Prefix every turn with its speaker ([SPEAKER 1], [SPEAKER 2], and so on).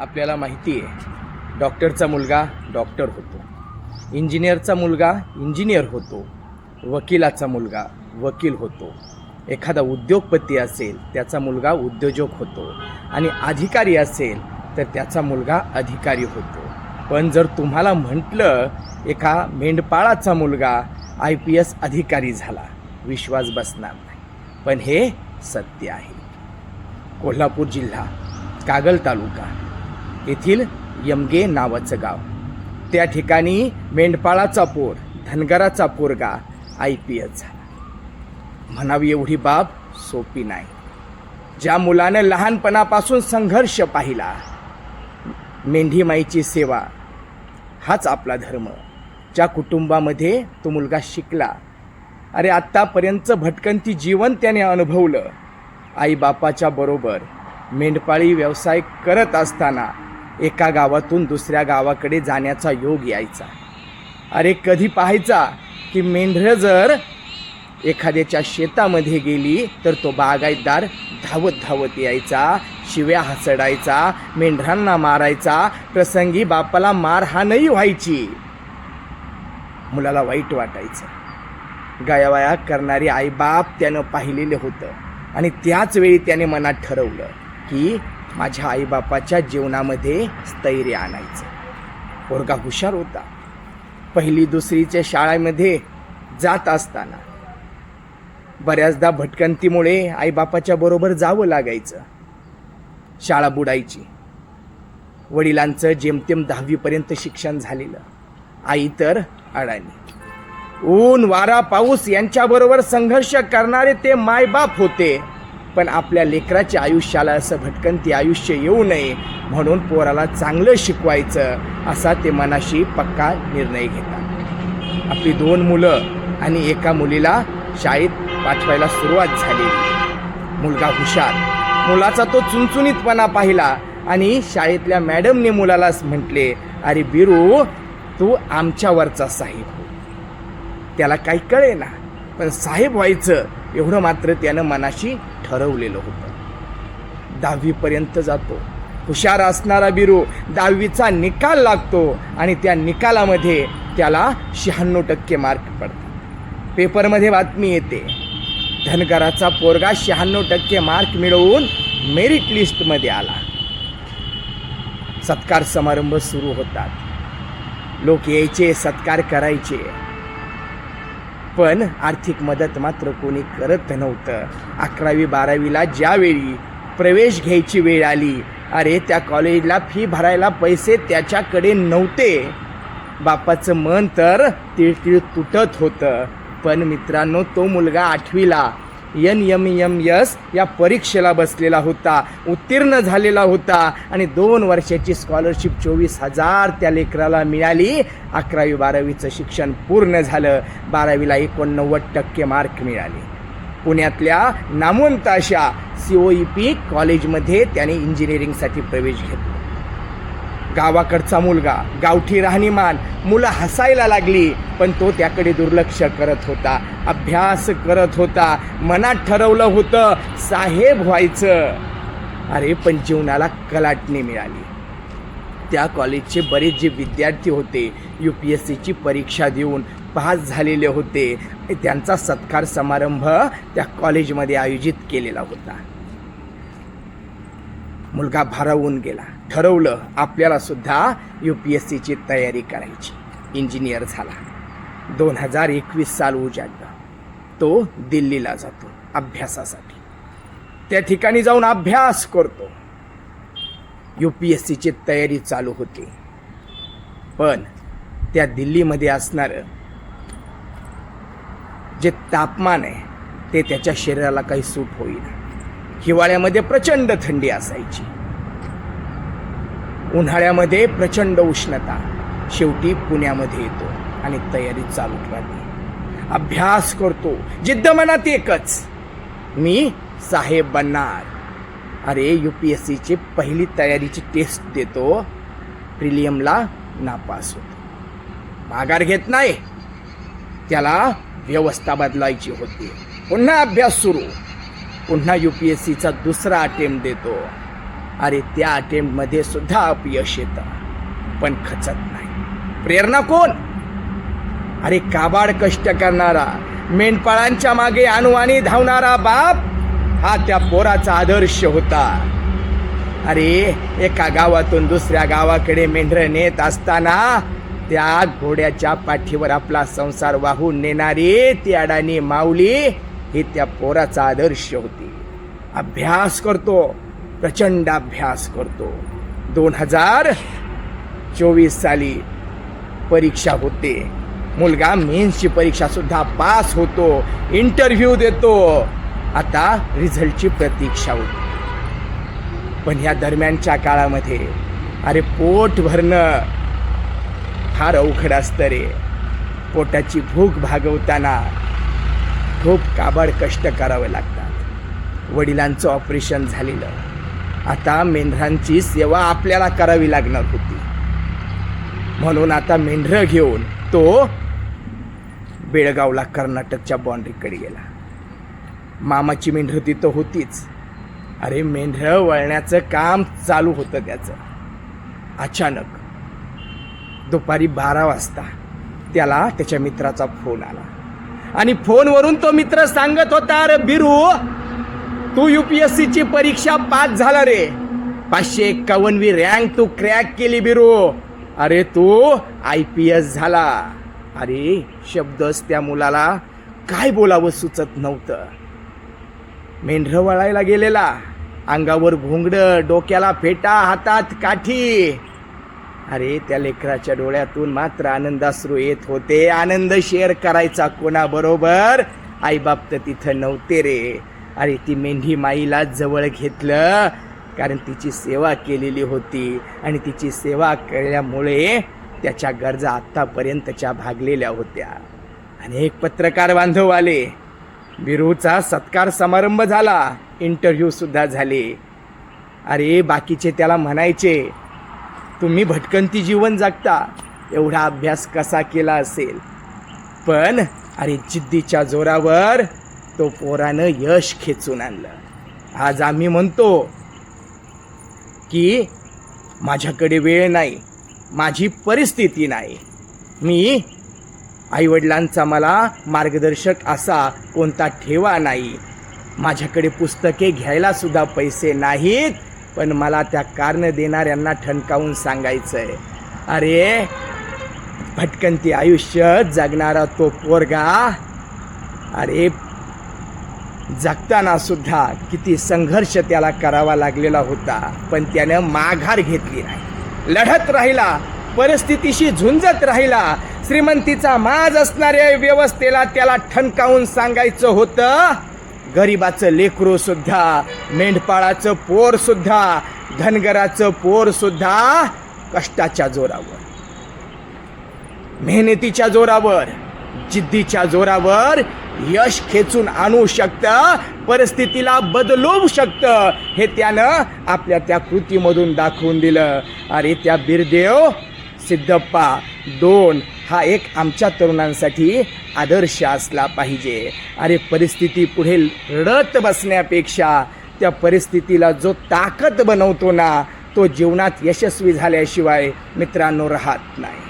[SPEAKER 1] आपल्याला माहिती आहे. डॉक्टरचा मुलगा डॉक्टर होतो. इंजिनियरचा मुलगा इंजिनियर होतो. वकिलाचा मुलगा वकील होतो. एखादा उद्योगपती असेल त्याचा मुलगा उद्योजक होतो. आणि अधिकारी असेल तर त्याचा मुलगा अधिकारी होतो. पण जर तुम्हाला म्हटलं एका मेंढपाळाचा मुलगा आय पी एस अधिकारी झाला विश्वास बसणार नाही. पण हे सत्य आहे. कोल्हापूर जिल्हा कागल तालुका. येथील यमगे नावाचं गाव. त्या ठिकाणी मेंढपाळाचा पोर धनगराचा पोरगा आय पी एस झाला. म्हणावी एवढी बाब सोपी नाही. ज्या मुलानं लहानपणापासून संघर्ष पाहिला मेंढीमाईची सेवा हाच आपला धर्म. ज्या कुटुंबामध्ये तो मुलगा शिकला अरे आत्तापर्यंत भटकंती जीवन त्याने अनुभवलं आईबापाच्या बरोबर मेंढपाळी व्यवसाय करत असताना एका गावातून दुसऱ्या गावाकडे जाण्याचा योग यायचा. अरे कधी पाहायचा की मेंढरं जर एखाद्याच्या शेतामध्ये गेली तर तो बागायतदार धावत धावत यायचा शिव्या हसडायचा मेंढरांना मारायचा प्रसंगी बापाला मारहाणही व्हायची. मुलाला वाईट वाटायचं. गायावाया करणारी आईबाप त्यानं पाहिलेलं होतं. आणि त्याच वेळी त्याने मनात ठरवलं की माझ्या आईबापाच्या जीवनामध्ये स्थैर्य आणायचं. पोरगा हुशार होता. पहिली दुसरीच्या शाळेमध्ये जात असताना बऱ्याचदा भटकंतीमुळे आईबापाच्या बरोबर जावं लागायचं. शाळा बुडायची. वडिलांचं जेमतेम दहावीपर्यंत शिक्षण झालेलं. आई तर अडाणी. ऊन वारा पाऊस यांच्याबरोबर संघर्ष करणारे ते मायबाप होते. पण आपल्या लेकराच्या आयुष्याला असं भटकंती आयुष्य येऊ नये म्हणून पोराला चांगलं शिकवायचं असा ते मनाशी पक्का निर्णय घेतात. आपली दोन मुलं आणि एका मुलीला शाळेत पाठवायला सुरुवात झाली मुलगा हुशार. मुलाचा तो चुनचुनीतपणा पाहिला आणि शाळेतल्या मॅडमने मुलालाच म्हटले अरे बिरू तू आमच्यावरचा साहेब हो. त्याला काही कळे ना पण साहेब व्हायचं एवढं मात्र त्यानं मनाशी ठरवलेलं होतं. दहावीपर्यंत जातो. हुशार असणारा बिरू दहावीचा निकाल लागतो आणि त्या निकालामध्ये त्याला शहाण्णव टक्के मार्क पडतात. पेपरमध्ये बातमी येते धनगराचा पोरगा शहाण्णव टक्के मार्क मिळवून मेरिट लिस्टमध्ये आला. सत्कार समारंभ सुरू होतात. लोक यायचे सत्कार करायचे. पण आर्थिक मदत मात्र कोणी करत नव्हतं. अकरावी बारावीला ज्यावेळी प्रवेश घ्यायची वेळ आली अरे त्या कॉलेजला फी भरायला पैसे त्याच्याकडे नव्हते. बापाचं मन तर तिळतिळ तुटत होतं. पण मित्रांनो तो मुलगा आठवीला एन एम एम यस या परीक्षेला बसलेला होता. उत्तीर्ण झालेला होता आणि दोन वर्षाची स्कॉलरशिप चोवीस हजार त्या लेकराला मिळाली. अकरावी बारावीचं शिक्षण पूर्ण झालं. बारावीला एकोणनव्वद टक्के मार्क मिळाले. पुण्यातल्या नामवंत अशा सी ओ ई पी कॉलेजमध्ये त्याने इंजिनिअरिंगसाठी प्रवेश घेतला. गावाकडचा मुलगा. गावठी राहणीमान. मुलं हसायला लागली पण तो त्याकडे दुर्लक्ष करत होता. अभ्यास करत होता. मनात ठरवलं होतं साहेब व्हायचं. अरे पण जीवनाला कलाटणी मिळाली. त्या कॉलेजचे बरेच जे विद्यार्थी होते यू पी एस सीची परीक्षा देऊन पास झालेले होते. त्यांचा सत्कार समारंभ त्या कॉलेजमध्ये आयोजित केलेला होता. मुलगा भारावून गेला. ठरवलं आपल्याला सुद्धा यू पी एस सीची तयारी करायची. इंजिनियर झाला. दोन हजार एकवीस साल उजाडलं. तो दिल्लीला जातो अभ्यासासाठी. त्या ठिकाणी जाऊन अभ्यास करतो. यू पी एस सीची तयारी चालू होती. पण त्या दिल्लीमध्ये असणारं जे तापमान आहे ते त्याच्या शरीराला काही सूट होईना. हिवाळ्यामध्ये प्रचंड थंडी असायची. उन्हाळ्यामध्ये प्रचंड उष्णता. शेवटी पुण्यामध्ये येतो आणि तयारी चालू राहते. अभ्यास करतो. जिद्द मनात एकच. मी साहेब बनणार. अरे यू पी एस सीची पहिली तयारीची टेस्ट देतो. प्रिलियमला नापास होतो. माघार घेत नाही. त्याला व्यवस्था बदलायची होती. पुन्हा अभ्यास सुरू. पुन्हा यू पी एस सीचा दुसरा अटेम्प्ट देतो. अरे त्या अटेम्प्टमध्ये सुद्धा अपयश येतं. पण खचत नाही. प्रेरणा कोण? अरे काबाड कष्ट करणारा मेंढपाळांच्या मागे अनुवानी धावणारा बाप हा त्या पोराचा आदर्श होता. अरे एका गावातून दुसऱ्या गावाकडे मेंढरं नेत असताना त्या घोड्याच्या पाठीवर आपला संसार वाहून नेणारी ती अडाणी माऊली ही त्या पोराचा आदर्श होती. अभ्यास करतो प्रचंड अभ्यास करतो. दोन हजार चोवीस साली परीक्षा होते. मुलगा मेन्सची परीक्षा सुद्धा पास होतो इंटरव्ह्यू देतो. आता रिझल्टची प्रतीक्षा होती. पण ह्या दरम्यानच्या काळामध्ये अरे पोट भरणं फार अवघड असतं रे. पोटाची भूक भागवताना खूप काबाड कष्ट करावे लागतात. वडिलांचं ऑपरेशन झालेलं. आता मेंढरांची सेवा आपल्याला करावी लागणार होती. म्हणून आता मेंढरं घेऊन तो बेळगावला कर्नाटकच्या बाँड्रीकडे गेला. मामाची मेंढरं तिथं होतीच. अरे मेंढरं वळण्याचं काम चालू होतं त्याचं. अचानक दुपारी बारा वाजता त्याला त्याच्या मित्राचा फोन आला. आणि फोनवरून तो मित्र सांगत होता अरे बिरू तू युपीएससी ची परीक्षा पास झाला रे. पाचशे एक्कावन्नवी रँक तू क्रॅक केली बिरू. अरे तू आय पी एस झाला. अरे शब्दच त्या मुलाला काय बोलावं सुचत नव्हतं. मेंढरं वळायला गेलेला. अंगावर घोंगडं डोक्याला फेटा हातात काठी. अरे त्या लेकराच्या डोळ्यातून मात्र आनंदाश्रू येत होते. आनंद शेअर करायचा कोणाबरोबर? आईबाप तर तिथं नव्हते रे. अरे ती मेंढी माईला जवळ घेतलं कारण तिची सेवा केलेली होती. आणि तिची सेवा केल्यामुळे त्याच्या गरजा आत्तापर्यंतच्या भागलेल्या होत्या. अनेक पत्रकार बांधव आले. बिरूचा सत्कार समारंभ झाला. इंटरव्ह्यूसुद्धा झाले. अरे बाकीचे त्याला म्हणायचे तुम्ही भटकंती जीवन जगता एवढा अभ्यास कसा केला असेल? पण अरे जिद्दीच्या जोरावर तो पोरानं यश खेचून आणलं. आज आम्ही म्हणतो की माझ्याकडे वेळ नाही माझी परिस्थिती नाही. मी आईवडिलांचा मला मार्गदर्शक असा कोणता ठेवा नाही. माझ्याकडे पुस्तके घ्यायला सुद्धा पैसे नाहीत. पण मला त्या कारण देणाऱ्यांना ठणकावून सांगायचं आहे अरे भटकंती आयुष्य जगणारा तो पोरगा अरे जगताना सुद्धा किती संघर्ष त्याला करावा लागलेला होता पण त्यानं माघार घेतली नाही. लढत राहिला परिस्थितीशी झुंजत राहिला श्रीमंतीचा माज असणाऱ्या व्यवस्थेला त्याला ठणकावून सांगायचं होतं. गरिबाचं लेकरू सुद्धा मेंढपाळाचं पोर सुद्धा धनगराचं पोर सुद्धा कष्टाच्या जोरावर. मेहनतीच्या जोरावर जिद्दीच्या जोरावर यश खेचून आणू शकतं परिस्थितीला बदलवू शकतं हे त्यानं आपल्या त्या कृतीमधून दाखवून दिलं. अरे त्या बिरदेव सिद्धप्पा दोन हा एक आमच्या तरुणांसाठी आदर्श असला पाहिजे. अरे परिस्थिती पुढे रडत बसण्यापेक्षा त्या परिस्थितीला जो ताकद बनवतो ना तो जीवनात यशस्वी झाल्याशिवाय मित्रांनो राहत नाही.